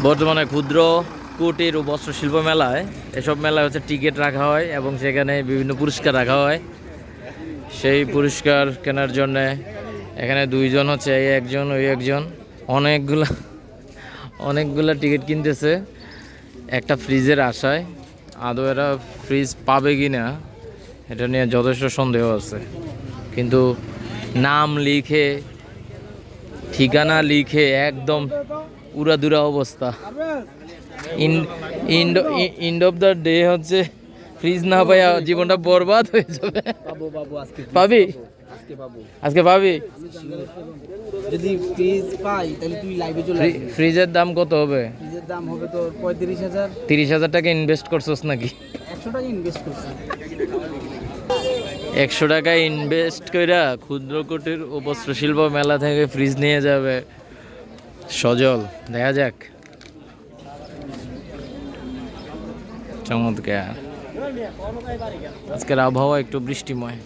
বর্তমানে ক্ষুদ্র কুটির ও বস্ত্র শিল্প মেলায়। এসব মেলায় হচ্ছে টিকিট রাখা হয় এবং সেখানে বিভিন্ন পুরস্কার রাখা হয়। সেই পুরস্কার কেনার জন্য এখানে দুইজন হচ্ছে, এই একজন, ওই একজন। অনেকগুলা অনেকগুলা টিকিট কিনতেছে। একটা ফ্রিজের আশায়। আদৌ এরা ফ্রিজ পাবে কি না এটা নিয়ে যথেষ্ট সন্দেহ আছে। কিন্তু নাম লিখে, ঠিকানা লিখে একদম উড়াদুরা অবস্থা। In end end of the day হচ্ছে ফ্রিজ না পাইয়া জীবনটা বরবাদ হয়ে যাবে। আজকে পাবি? আজকে পাবো। যদি ফ্রিজ পাই তাহলে তুই লাইভে চলে ফ্রিজের দাম কত হবে? ফ্রিজের দাম হবে তোর পঁয়ত্রিশ হাজার। তিরিশ হাজার টাকা ইনভেস্ট করছোস নাকি? একশো টাকা ইনভেস্ট করছি। একশো টাকা ইনভেস্ট কইরা ক্ষুদ্র কুটির ও শিল্প মেলা থেকে ফ্রিজ নিয়ে যাবে। সজল দেখা যাক। চমৎকার। আজকের আবহাওয়া একটু বৃষ্টিময়।